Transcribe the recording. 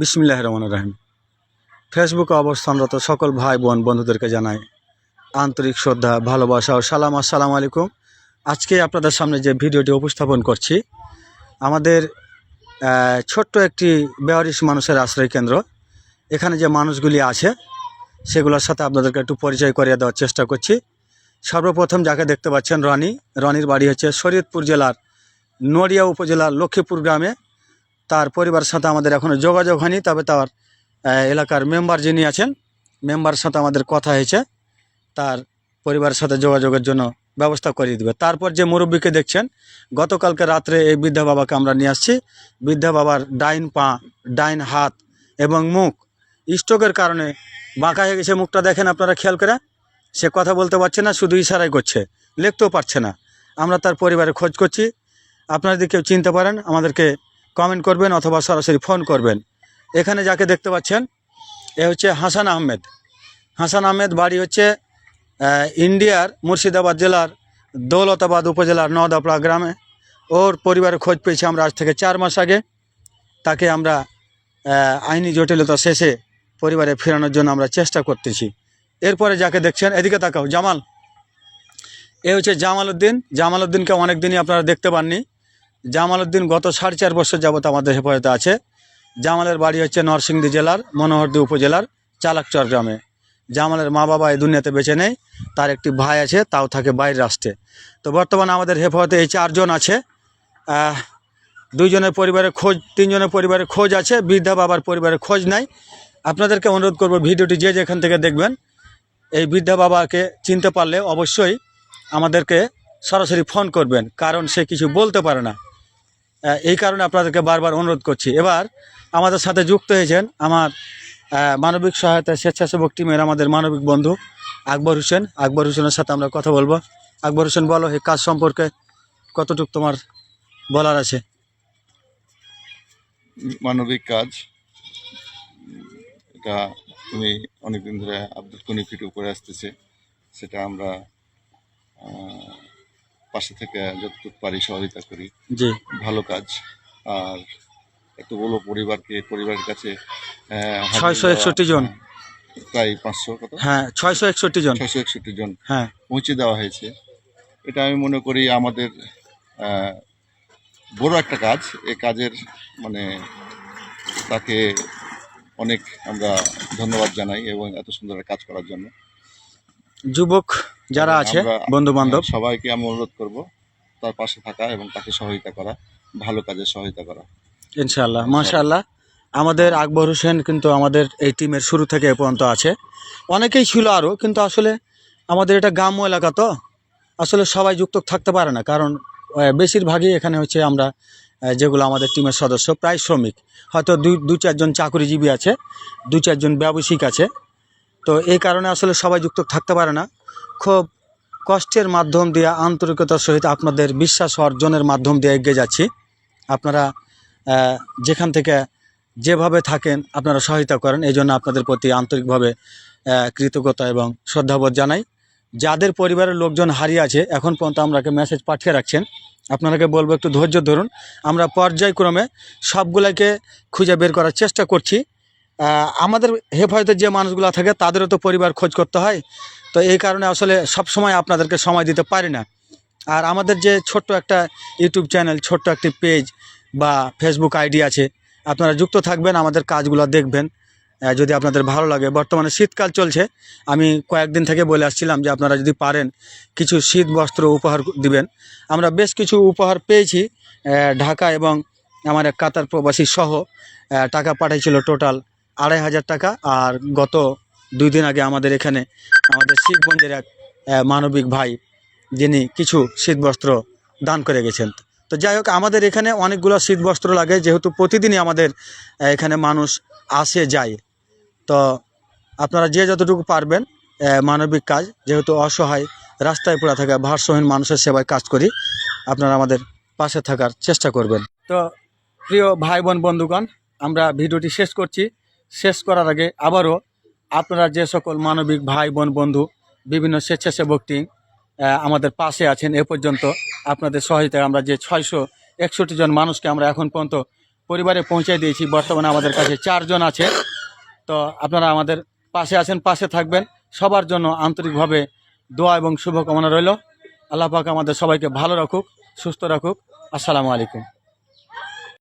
বিসমিল্লাহ রহমান রাহিম। ফেসবুকে অবস্থানরত সকল ভাই বোন বন্ধুদেরকে জানাই আন্তরিক শ্রদ্ধা, ভালোবাসা ও সালাম। আসসালামু আলাইকুম। আজকে আপনাদের সামনে যে ভিডিওটি উপস্থাপন করছি, আমাদের ছোট্ট একটি বেয়ারিশ মানুষের আশ্রয় কেন্দ্র। এখানে যে মানুষগুলি আছে, সেগুলোর সাথে আপনাদেরকে একটু পরিচয় করিয়ে দেওয়ার চেষ্টা করছি। সর্বপ্রথম যাকে দেখতে পাচ্ছেন রনি, রনির বাড়ি হচ্ছে শরীয়তপুর জেলার নড়িয়া উপজেলার লক্ষ্মীপুর গ্রামে। তার পরিবারের সাথে আমাদের এখনও যোগাযোগ হয়নি, তবে তার এলাকার মেম্বার যিনি আছেন মেম্বারের সাথে আমাদের কথা হয়েছে, তার পরিবারের সাথে যোগাযোগের জন্য ব্যবস্থা করিয়ে দেবে। তারপর যে মুরব্বীকে দেখছেন, গতকালকে রাত্রে এই বৃদ্ধা বাবাকে আমরা নিয়ে আসছি। বৃদ্ধা বাবার ডাইন পা, ডাইন হাত এবং মুখ স্ট্রোকের কারণে বাঁকা হয়ে গেছে। মুখটা দেখেন আপনারা, খেয়াল করে। সে কথা বলতে পারছে না, শুধু ইশারাই করছে, লিখতেও পারছে না। আমরা তার পরিবারে খোঁজ করছি। আপনারা যদি কেউ চিনতে পারেন, আমাদেরকে কমেন্ট করবেন অথবা সরাসরি ফোন করবেন। এখানে যাকে দেখতে পাচ্ছেন, এ হচ্ছে হাসান আহমেদ। হাসান আহমেদ বাড়ি হচ্ছে ইন্ডিয়ার মুর্শিদাবাদ জেলার দৌলতাবাদ উপজেলার নদাপড়া গ্রামে। ওর পরিবারের খোঁজ পেয়েছি আমরা আজ থেকে চার মাস আগে। তাকে আমরা আইনি জটিলতা শেষে পরিবারে ফেরানোর জন্য আমরা চেষ্টা করতেছি। এরপরে যাকে দেখছেন, এদিকে তাকাও, জামাল। এ হচ্ছে জামাল উদ্দিন। জামাল উদ্দিনকে অনেক দিনই আপনারা দেখতে পাননি। জামাল উদ্দিন গত সাড়ে চার বছর যাবত আমাদের হেফাজতে আছে। জামালের বাড়ি হচ্ছে নরসিংদী জেলার, মনোহরদী উপজেলার চালাকচর গ্রামে। জামালের মা বাবা এই দুনিয়াতে বেঁচে নেই, তার একটি ভাই আছে, তাও থাকে বাইরের রাষ্ট্রে তো বর্তমানে আমাদের হেফাজতে এই চারজন আছে। দুইজনের পরিবারের খোঁজ, তিনজনের পরিবারের খোঁজ আছে, বৃদ্ধা বাবার পরিবারের খোঁজ নাই। আপনাদেরকে অনুরোধ করব ভিডিওটি যে যেখান থেকে দেখবেন, এই বৃদ্ধা বাবাকে চিনতে পারলে অবশ্যই আমাদেরকে সরাসরি ফোন করবেন, কারণ সে কিছু বলতে পারে না। এই কারণে আপনাদেরকে বারবার অনুরোধ করছি। এবার আমাদের সাথে যুক্ত হয়েছেন আমার মানবিক সহায়তা স্বেচ্ছাসেবক টিমের আমাদের মানবিক বন্ধু আকবর হোসেন। আকবর হোসেনের সাথে আমরা কথা বলব। আকবর হোসেন, বলো, এই কাজ সম্পর্কে কতটুকু তোমার বলার আছে? মানবিক কাজ, এটা তুমি অনেকদিন ধরে আব্দুল কনি ভিডিও করে আসতেছে, সেটা আমরা পাশে থেকে যতটুকু পারি সহযোগিতা করি। ভালো কাজ। আর এত বড় পরিবারকে পরিবারের কাছে হাজির 661 জন। প্রায় পাঁচশো কত? হ্যাঁ ছয়শো একষট্টি জন। ছয়শো একষট্টি জন হ্যাঁ। পৌঁছে দেওয়া হয়েছে। এটা আমি মনে করি আমাদের বড় একটা কাজ। এই কাজের মানে তাকে অনেক আমরা ধন্যবাদ জানাই এবং এত সুন্দর কাজ করার জন্য। যুবক যারা আছে বন্ধু বান্ধব সবাইকে আমি অনুরোধ করব তার পাশে থাকা এবং তাকে সহযোগিতা করা ভালো কাজে সহায়তা করা। ইনশাআল্লাহ মাশাআল্লাহ। আমাদের আকবর হোসেন কিন্তু আমাদের এই টিমের শুরু থেকে এ পর্যন্ত আছে। অনেকেই ছিল আরও কিন্তু আসলে আমাদের এটা গ্রাম্য এলাকা তো আসলে সবাই যুক্ত থাকতে পারে না। কারণ বেশিরভাগই এখানে হচ্ছে আমরা যেগুলো আমাদের টিমের সদস্য প্রায় শ্রমিক। হয়তো দুই দু চারজন চাকরিজীবী আছে দু চারজন ব্যবসায়িক আছে। তো এই কারণে আসলে সবাই যুক্ত থাকতে পারে না। খুব কষ্টের মাধ্যম দিয়ে, আন্তরিকতার সহিত আপনাদের বিশ্বাস অর্জনের মাধ্যম দিয়ে এগিয়ে যাচ্ছি। আপনারা যেখান থেকে যেভাবে থাকেন, আপনারা সহায়তা করেন। এই জন্য আপনাদের প্রতি আন্তরিকভাবে কৃতজ্ঞতা এবং শ্রদ্ধাবোধ জানাই। যাদের পরিবারের লোকজন হারিয়ে আছে, এখন পর্যন্ত আমরাকে মেসেজ পাঠিয়ে রাখছেন। আপনারাকে বলব একটু ধৈর্য ধরুন। আমরা পর্যায়ক্রমে সবগুলোকে খুঁজে বের করার চেষ্টা করছি। আমাদের হেফাজতের যে মানুষগুলো থাকে, তাদেরও তো পরিবার খোঁজ করতে হয়। তো এই কারণে আসলে সব সময় আপনাদেরকে সময় দিতে পারি না। আর আমাদের যে ছোট্ট একটা ইউটিউব চ্যানেল, ছোট্ট একটি পেজ বা ফেসবুক আইডি আছে, আপনারা যুক্ত থাকবেন, আমাদের কাজগুলো দেখবেন। যদি আপনাদের ভালো লাগে। বর্তমানে শীতকাল চলছে। আমি কয়েকদিন থেকে বলে আসছিলাম যে আপনারা যদি পারেন, কিছু শীত বস্ত্র উপহার দিবেন। আমরা বেশ কিছু উপহার পেয়েছি। ঢাকা এবং আমার এক কাতার প্রবাসী সহ টাকা পাঠাইছিল টোটাল আড়াই হাজার টাকা। আর গত দুই দিন আগে আমাদের এখানে আমাদের শিখগঞ্জের এক মানবিক ভাই, যিনি কিছু শীতবস্ত্র দান করে গেছেন। তো যাই হোক, আমাদের এখানে অনেকগুলো শীতবস্ত্র লাগে, যেহেতু প্রতিদিনই আমাদের এখানে মানুষ আসে, যায়। তো আপনারা যে যতটুকু পারবেন মানবিক কাজ, যেহেতু অসহায়, রাস্তায় পড়ে থাকা ভারসহীন মানুষের সেবায় কাজ করি, আপনারা আমাদের পাশে থাকার চেষ্টা করবেন। তো প্রিয় ভাই বোন বন্ধুগণ, আমরা ভিডিওটি শেষ করছি। শেষ করার আগে আবারও আপনারা যে সকল মানবিক ভাই, বোন, বন্ধু, বিভিন্ন স্বেচ্ছাসেবক টিম আমাদের পাশে আছেন এ পর্যন্ত আপনাদের সহায়তায় আমরা যে ছয়শো একষট্টি জন মানুষকে আমরা এখন পর্যন্ত পরিবারে পৌঁছে দিয়েছি, বর্তমানে আমাদের কাছে চারজন আছে। তো আপনারা আমাদের পাশে আছেন, পাশে থাকবেন। সবার জন্য আন্তরিকভাবে দোয়া এবং শুভকামনা রইল। আল্লাহ পাক আমাদের সবাইকে ভালো রাখুক, সুস্থ রাখুক। আসসালামু আলাইকুম।